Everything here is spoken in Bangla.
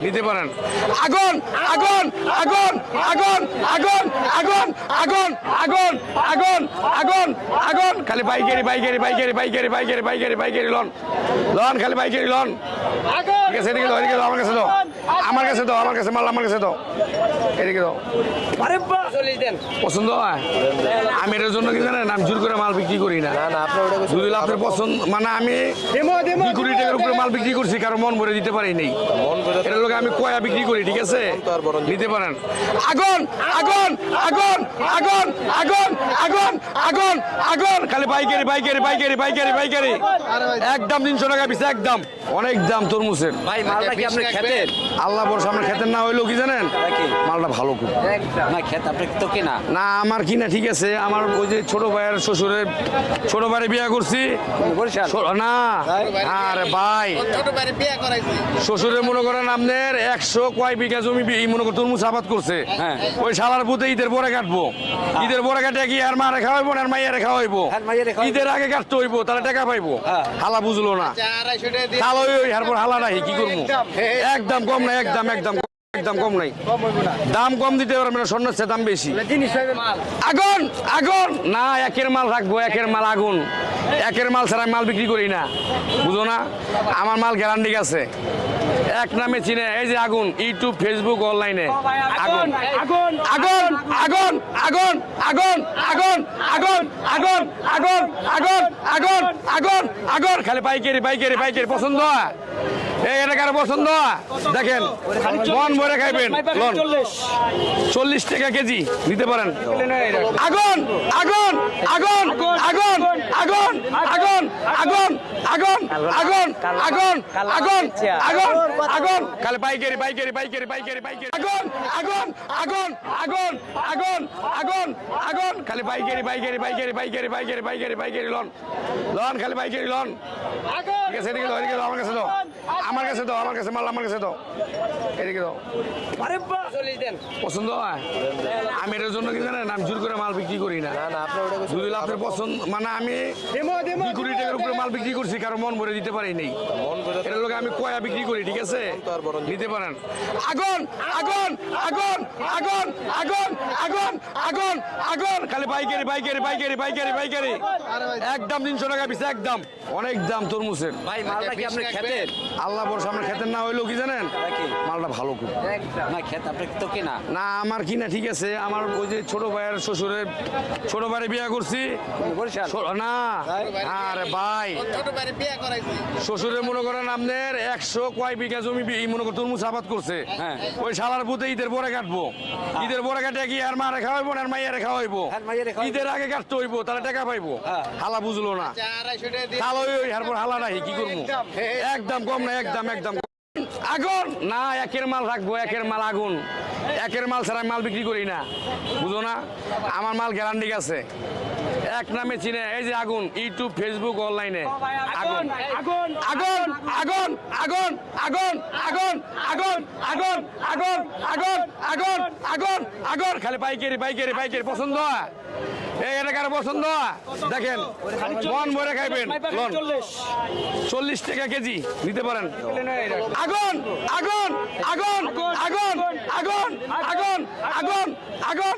নিতে পারেন আগুন আগুন আগুন আগুন আগুন আগুন আগুন আগুন আগুন আগুন আগুন খালি বাইকেরি বাইকেরি বাইকেরি বাইকেরি বাইকেরি বাইকেরি বাইকেরি লন লন খালি বাইকেরি লন ঠিক আছে এদিকে আমার কাছে দাও আমার কাছে দাও আমার কাছে মাল আমার কাছে দাও। এদিকে দাও। আরে পছন্দ হয়? আমি এটার জন্য কি জানেন? আমি জোর করে মাল বিক্রি করি না। যদি আপনার পছন্দ মানে আমি দুই কোটি টাকার উপরে মাল বিক্রি করছি কারও মন ভরে দিতে পারি নাই। মন এটার লোক আমি কয়া বিক্রি করি ঠিক আছে? নিতে পারেন। আগুন আগুন আগুন আগুন আগুন। আগুন আগুন! খালি বাইকারি বাইকারি বাইকারি বাইকারি বাইকারি একদম তিনশো টাকা পিস একদম। অনেক দাম তরমুজের। ভাই মালটা কি আপনি খেতেন আল্লাহ বড় সামনে খেতেন না হইল কি জানেন? মালটা ভালো খুব। না খেত আপনি তো কিনা? না আমার কিনা ঠিক আছে। আমার ওই যে ছোট ভাইয়ের শ্বশুরের ছোট ভাইয়ের বিয়ে করছি। না আরে ভাই। ছোট বাড়ি বিয়ে করাইছি। শ্বশুরের মনে করেন আপনার একশো কয় বিঘা জমি এই মনে করেন তরমুজ আবাদ করছে। হ্যাঁ। ওই শালার পুঁতে ঈদের পরে কাটবো। ঈদের পরে কাটে কি আর মারে খাওয়াইবো না আর মাইয়ারে খাওয়াইবো। আর ঈদের আগে কাটতে হইবো তাহলে টাকা পাইবো। হ্যাঁ। হালা বুঝলো না। ওই হারপর হালা নাই কি করব? একদম। কম নাই একদম একদম একদম কম নাই। দাম কম দিতে পারবে না স্বর্ণের চেয়ে দাম বেশি। আগুন আগুন! না একের মাল রাখব একের মাল আগুন। একের মাল ছাড়া মাল বিক্রি করি না। বুঝো না? আমার মাল গ্যারান্টি আছে। এক নামে চিনে এই যে আগুন ইউটিউব ফেসবুক অনলাইনে আগুন আগুন আগুন আগুন আগুন আগুন আগুন আগুন আগুন আগুন আগুন আগুন আগুন আগুন খালি পাইকারি পাইকারি পাইকারি পছন্দ হয় এই এটা পছন্দ দেখেন মন ভরে খাইবেন চল্লিশ টাকা কেজি নিতে পারেন আগুন আগুন আগুন আগুন আগুন আগুন আগুন আগুন আগুন আগুন আগুন আগুন খালি পাইকারি পাইকারি পাইকারি পাইকারি পাইকারি। আগুন আগুন আগুন আগুন আগুন আগুন আগুন। খালি পাইকারি পাইকারি পাইকারি পাইকারি পাইকারি পাইকারি পাইকারি লন। লন খালি পাইকারি লন। ঠিক আছে ঠিক আছে আমার কাছে দাও আমার কাছে দাও আমার কাছে মাল আমার কাছে দাও। এদিকে দাও। আরে পছন্দ হয়? আমি এটার জন্য কি জানেন? আমি জোর করে মাল বিক্রি করি না। না না আপনার ওটা যদি আপনার পছন্দ মানে আমি দেমো দেমো দুই কোটি টাকার উপরে মাল বিক্রি করছি কারও মন ভরে দিতে পারি নাই। মন এটার লোক আমি কয়া বিক্রি করি ঠিক আছে? নিতে পারেন। আগুন আগুন আগুন আগুন আগুন আগুন আগুন আগুন। খালি বাইকারি বাইকারি বাইকারি বাইকারি বাইকারি একদম তিনশো টাকা পিস একদম। অনেক দাম তরমুজের। ভাই মালটা কি আপনি খেতেন আল্লাহ বড় সামনে খেতেন না হইল কি জানেন কি? মালটা ভালো খুব। না খেত আপনি তো কিনা। না আমার কিনা ঠিক আছে। আমার ওই যে ছোট ভাইয়ের শ্বশুরের ছোট ভাইয়ের বিয়ে করছি। না আরে ভাই। বাড়ি শ্বশুরের মনে করেন আপনার একশো কয় বিঘা জমি মনে করেন তরমুজ আবাদ করছে। হ্যাঁ। ওই শালার পুঁতে ঈদের পরে কাটবো। ঈদের পরে কাটে কি আর মারে খাওয়াইবো না আর মাইয়ারে খাওয়াইবো? আর খাওয়াইবো। ঈদের আগে কাটতে হইবো তাহলে টাকা পাইবো। হ্যাঁ। হালা বুঝলো না। ওই ওই হারপর হালা নাই কি করব? একদম কম না একদম একদম। আগুন না একের মাল রাখব একের মাল আগুন একের মাল ছাড়া মাল বিক্রি করি না বুঝো না আমার মাল গ্যারান্টি আছে এক নামে চিনে এই যে আগুন ইউটিউব ফেসবুক অনলাইনে আগুন আগুন আগুন আগুন আগুন আগুন আগুন আগুন আগুন আগুন আগুন আগুন আগুন আগুন খালি পাইকারি পাইকারি পাইকারি পছন্দ হয় এই এটা কার পছন্দ দেখেন মন ভরে খাইবেন, লন। চল্লিশ টাকা কেজি নিতে পারেন। আগুন আগুন আগুন আগুন আগুন আগুন আগুন আগুন।